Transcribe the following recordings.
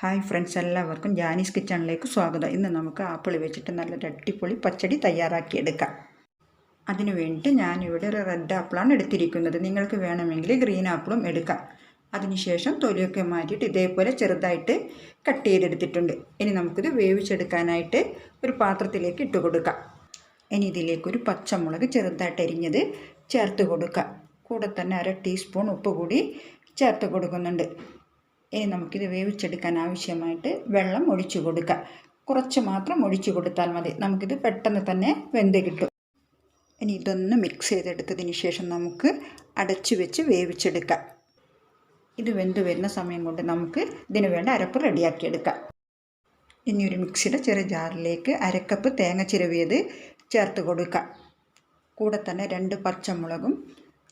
Hi friends എല്ലാവർക്കും ജാനീസ് കിച്ചണിലേക്ക് സ്വാഗതം. ഇന്ന് നമുക്ക് ആപ്പിൾ വെച്ചിട്ട് നല്ലൊരു അടിപൊളി പച്ചടി തയ്യാറാക്കിയെടുക്കാം അതിനു വേണ്ടിയിട്ട് ഞാനിവിടെ ഒരു റെഡ് ആപ്പിളാണ് എടുത്തിരിക്കുന്നത്. നിങ്ങൾക്ക് വേണമെങ്കിൽ ഗ്രീൻ ആപ്പിളും എടുക്കാം. അതിനുശേഷം തൊലിയൊക്കെ മാറ്റിയിട്ട് ഇതേപോലെ ചെറുതായിട്ട് കട്ട് ചെയ്തെടുത്തിട്ടുണ്ട്. ഇനി നമുക്കിത് വേവിച്ചെടുക്കാനായിട്ട് ഒരു പാത്രത്തിലേക്ക് ഇട്ട് കൊടുക്കാം. ഇനി ഇതിലേക്ക് ഒരു പച്ചമുളക് ചെറുതായിട്ട് അരിഞ്ഞത് ചേർത്ത് കൊടുക്കാം. കൂടെ തന്നെ അര ടീസ്പൂൺ ഉപ്പ് കൂടി ചേർത്ത് കൊടുക്കുന്നുണ്ട്. ഇനി നമുക്കിത് വേവിച്ചെടുക്കാൻ ആവശ്യമായിട്ട് വെള്ളം ഒഴിച്ചു കൊടുക്കുക കുറച്ച് മാത്രം ഒഴിച്ചു കൊടുത്താൽ മതി. നമുക്കിത് പെട്ടെന്ന് തന്നെ വെന്ത് കിട്ടും. ഇനി ഇതൊന്ന് മിക്സ് ചെയ്തെടുത്തതിന് ശേഷം നമുക്ക് അടച്ചു വെച്ച് വേവിച്ചെടുക്കാം. ഇത് വെന്ത് വരുന്ന സമയം കൊണ്ട് നമുക്ക് ഇതിന് വേണ്ട അരപ്പ് റെഡിയാക്കിയെടുക്കാം. ഇനി ഒരു മിക്സിയുടെ ചെറിയ ജാറിലേക്ക് അരക്കപ്പ് തേങ്ങ ചിരവിയത് ചേർത്ത് കൊടുക്കാം. കൂടെ തന്നെ രണ്ട് പച്ചമുളകും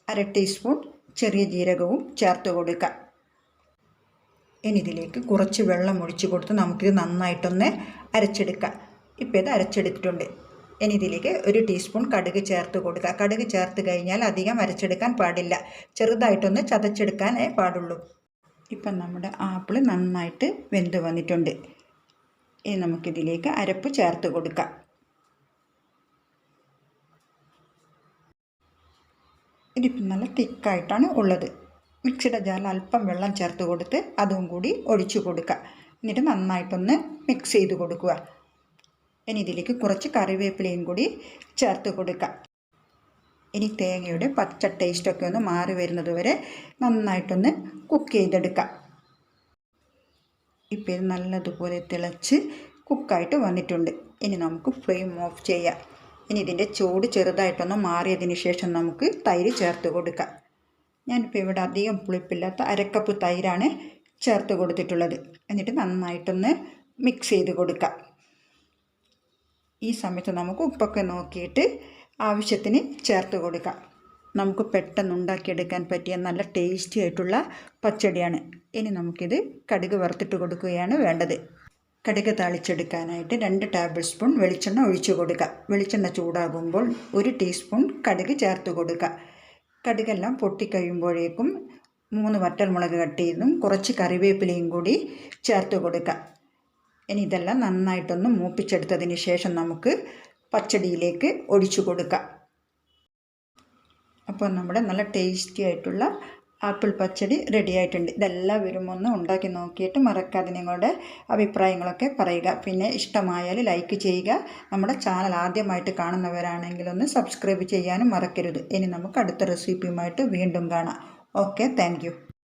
അര ടീസ്പൂൺ ചെറിയ ജീരകവും ചേർത്ത് കൊടുക്കാം. ഇനി ഇതിലേക്ക് കുറച്ച് വെള്ളം ഒഴിച്ച് കൊടുത്ത് നമുക്കിത് നന്നായിട്ടൊന്ന് അരച്ചെടുക്കാം. ഇപ്പോൾ ഇത് അരച്ചെടുത്തിട്ടുണ്ട്. ഇനി ഇതിലേക്ക് ഒരു ടീസ്പൂൺ കടുക് ചേർത്ത് കൊടുക്കുക. കടുക് ചേർത്ത് കഴിഞ്ഞാൽ അധികം അരച്ചെടുക്കാൻ പാടില്ല. ചെറുതായിട്ടൊന്ന് ചതച്ചെടുക്കാനേ പാടുള്ളൂ. ഇപ്പം നമ്മുടെ ആപ്പിൾ നന്നായിട്ട് വെന്ത് വന്നിട്ടുണ്ട്. ഇനി നമുക്കിതിലേക്ക് അരപ്പ് ചേർത്ത് കൊടുക്കാം. ഇതിപ്പം നല്ല തിക്കായിട്ടാണ് ഉള്ളത്. മിക്സിയുടെ ജാറിൽ അല്പം വെള്ളം ചേർത്ത് കൊടുത്ത് അതും കൂടി ഒഴിച്ചു കൊടുക്കുക. എന്നിട്ട് നന്നായിട്ടൊന്ന് മിക്സ് ചെയ്ത് കൊടുക്കുക. ഇനി ഇതിലേക്ക് കുറച്ച് കറിവേപ്പിലയും കൂടി ചേർത്ത് കൊടുക്കുക. ഇനി തേങ്ങയുടെ പച്ച ടേസ്റ്റൊക്കെ ഒന്ന് മാറി വരുന്നത് വരെ നന്നായിട്ടൊന്ന് കുക്ക് ചെയ്തെടുക്കുക. ഇപ്പോൾ ഇത് നല്ലതുപോലെ തിളച്ച് കുക്കായിട്ട് വന്നിട്ടുണ്ട്. ഇനി നമുക്ക് ഫ്ലെയിം ഓഫ് ചെയ്യാം. ഇനി ഇതിന്റെ ചൂട് ചെറുതായിട്ടൊന്ന് മാറിയതിന് ശേഷം നമുക്ക് തൈര് ചേർത്ത് കൊടുക്കാം. ഞാനിപ്പോൾ ഇവിടെ അധികം പുളിപ്പില്ലാത്ത അരക്കപ്പ് തൈരാണ് ചേർത്ത് കൊടുത്തിട്ടുള്ളത്. എന്നിട്ട് നന്നായിട്ടൊന്ന് മിക്സ് ചെയ്ത് കൊടുക്കാം. ഈ സമയത്ത് നമുക്ക് ഉപ്പൊക്കെ നോക്കിയിട്ട് ആവശ്യത്തിന് ചേർത്ത് കൊടുക്കാം. നമുക്ക് പെട്ടെന്ന് ഉണ്ടാക്കിയെടുക്കാൻ പറ്റിയ നല്ല ടേസ്റ്റി ആയിട്ടുള്ള പച്ചടിയാണ്. ഇനി നമുക്കിത് കടുക് വറുത്തിട്ട് കൊടുക്കുകയാണ് വേണ്ടത്. കടുക് താളിച്ചെടുക്കാനായിട്ട് രണ്ട് ടേബിൾ സ്പൂൺ വെളിച്ചെണ്ണ ഒഴിച്ചു കൊടുക്കുക വെളിച്ചെണ്ണ ചൂടാകുമ്പോൾ ഒരു ടീസ്പൂൺ കടുക് ചേർത്ത് കൊടുക്കുക കടുകെല്ലാം പൊട്ടിക്കഴിയുമ്പോഴേക്കും മൂന്ന് വറ്റൽമുളക് കട്ട് ചെയ്തും കുറച്ച് കറിവേപ്പിലയും കൂടി ചേർത്ത് കൊടുക്കുക ഇനി ഇതെല്ലാം നന്നായിട്ടൊന്ന് മൂപ്പിച്ചെടുത്തതിന് ശേഷം നമുക്ക് പച്ചടിയിലേക്ക് ഒഴിച്ചു കൊടുക്കാം. അപ്പോൾ നമ്മുടെ നല്ല ടേസ്റ്റി ആയിട്ടുള്ള ആപ്പിൾ പച്ചടി റെഡി ആയിട്ടുണ്ട്. ഇതെല്ലാവരും ഒന്ന് ഉണ്ടാക്കി നോക്കിയിട്ട് മറക്കാതെ നിങ്ങളുടെ അഭിപ്രായങ്ങളൊക്കെ പറയുക. പിന്നെ ഇഷ്ടമായാൽ ലൈക്ക് ചെയ്യുക. നമ്മുടെ ചാനൽ ആദ്യമായിട്ട് കാണുന്നവരാണെങ്കിൽ ഒന്ന് സബ്സ്ക്രൈബ് ചെയ്യാനും മറക്കരുത്. ഇനി നമുക്ക് അടുത്ത റെസിപ്പിയുമായിട്ട് വീണ്ടും കാണാം. Okay thank